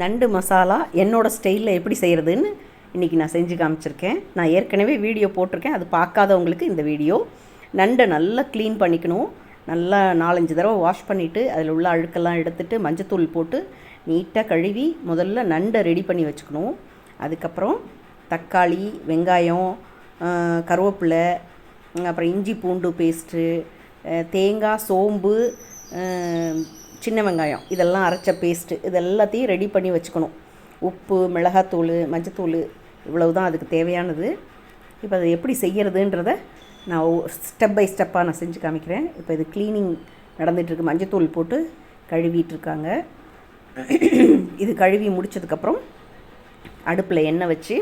நண்டு மசாலா என்னோடய ஸ்டைலில் எப்படி செய்கிறதுன்னு இன்றைக்கி நான் செஞ்சு காமிச்சிருக்கேன். நான் ஏற்கனவே வீடியோ போட்டிருக்கேன். அது பார்க்காதவங்களுக்கு இந்த வீடியோ நண்டை நல்லா க்ளீன் பண்ணிக்கணும். நல்லா நாலஞ்சு தடவை வாஷ் பண்ணிவிட்டு அதில் உள்ள அழுக்கெல்லாம் எடுத்துகிட்டு மஞ்சத்தூள் போட்டு நீட்டாக கழுவி முதல்ல நண்டை ரெடி பண்ணி வச்சுக்கணும். அதுக்கப்புறம் தக்காளி வெங்காயம் கருவேப்பிலை அப்புறம் இஞ்சி பூண்டு பேஸ்ட்டு தேங்காய் சோம்பு சின்ன வெங்காயம் இதெல்லாம் அரைச்ச பேஸ்ட்டு இது எல்லாத்தையும் ரெடி பண்ணி வச்சுக்கணும். உப்பு மிளகாத்தூள் மஞ்சத்தூள் இவ்வளவு தான் அதுக்கு தேவையானது. இப்போ அதை எப்படி செய்கிறதுன்றத நான் ஸ்டெப் பை ஸ்டெப்பாக நான் செஞ்சு காமிக்கிறேன். இப்போ இது க்ளீனிங் நடந்துகிட்ருக்கு மஞ்சத்தூள் போட்டு கழுவிட்டுருக்காங்க. இது கழுவி முடிச்சதுக்கப்புறம் அடுப்பில் எண்ணெய் வச்சு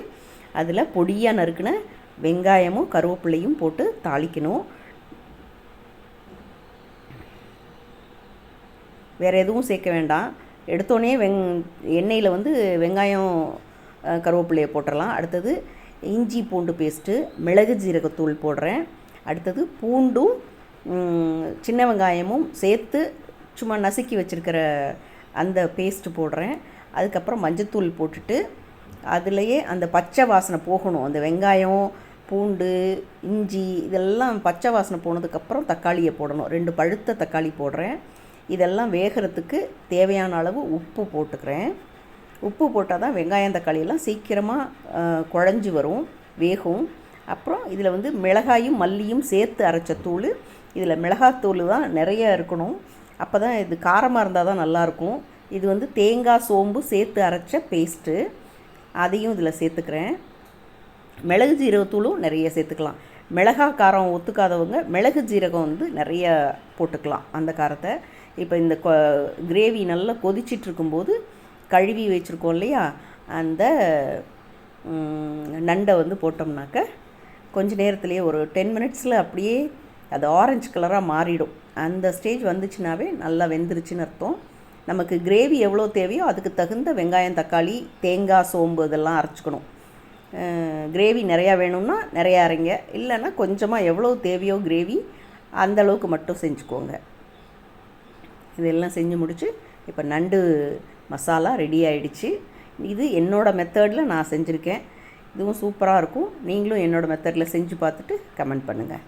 அதில் பொடியாக நறுக்கின வெங்காயமும் கருவேப்பிலையும் போட்டு தாளிக்கணும். வேறு எதுவும் சேர்க்க வேண்டாம். எடுத்தோடனே வெங் எண்ணெயில் வந்து வெங்காயம் கருவேப்பிலையை போட்டுடலாம் அடுத்தது இஞ்சி பூண்டு பேஸ்ட்டு மிளகு ஜீரகத்தூள் போடுறேன். அடுத்தது பூண்டும் சின்ன வெங்காயமும் சேர்த்து சும்மா நசுக்கி வச்சுருக்கிற அந்த பேஸ்ட்டு போடுறேன். அதுக்கப்புறம் மஞ்சத்தூள் போட்டுட்டு அதுலேயே அந்த பச்சை வாசனை போகணும். அந்த வெங்காயம் பூண்டு இஞ்சி இதெல்லாம் பச்சை வாசனை போனதுக்கப்புறம் தக்காளியை போடணும். ரெண்டு பழுத்த தக்காளி போடுறேன். இதெல்லாம் வேகிறதுக்கு தேவையான அளவு உப்பு போட்டுக்கிறேன். உப்பு போட்டால் தான் வெங்காயம் தக்காளியெல்லாம் சீக்கிரமாக குழஞ்சி வரும் வேகும். அப்புறம் இதில் வந்து மிளகாயும் மல்லியும் சேர்த்து அரைச்ச தூள். இதில் மிளகாத்தூள் தான் நிறைய இருக்கணும். அப்போ தான் இது காரமாக இருந்தால் தான் நல்லாயிருக்கும் இது வந்து தேங்காய் சோம்பு சேர்த்து அரைச்ச பேஸ்ட்டு அதையும் இதில் சேர்த்துக்கிறேன். மிளகு ஜீரகத்தூளும் நிறைய சேர்த்துக்கலாம். மிளகா காரம் ஒத்துக்காதவங்க மிளகு ஜீரகம் வந்து நிறைய போட்டுக்கலாம் அந்த காரத்தை. இப்போ இந்த கிரேவி நல்லா கொதிச்சிட்டு இருக்கும்போது கழுவி வச்சுருக்கோம் இல்லையா? அந்த நண்டை வந்து போட்டோம்னாக்க கொஞ்ச நேரத்துலேயே ஒரு டென் மினிட்ஸில் அப்படியே அது ஆரஞ்சு கலராக மாறிடும். அந்த ஸ்டேஜ் வந்துச்சுனாவே நல்லா வெந்துருச்சுன்னு அர்த்தம். நமக்கு கிரேவி எவ்வளோ தேவையோ அதுக்கு தகுந்த வெங்காயம் தக்காளி தேங்காய் சோம்பு இதெல்லாம் அரைச்சிக்கணும். கிரேவி நிறையா வேணும்னா நிறையா அரைங்க. இல்லைன்னா கொஞ்சமாக எவ்வளோ தேவையோ கிரேவி அந்த அளவுக்கு மட்டும் செஞ்சுக்கோங்க. இதெல்லாம் செஞ்சு முடித்து இப்போ நண்டு மசாலா ரெடி ஆகிடுச்சு இது என்னோடய மெத்தடில் நான் செஞ்சுருக்கேன். இதுவும் சூப்பராக இருக்கும். நீங்களும் என்னோடய மெத்தடில் செஞ்சு பார்த்துட்டு கமெண்ட் பண்ணுங்கள்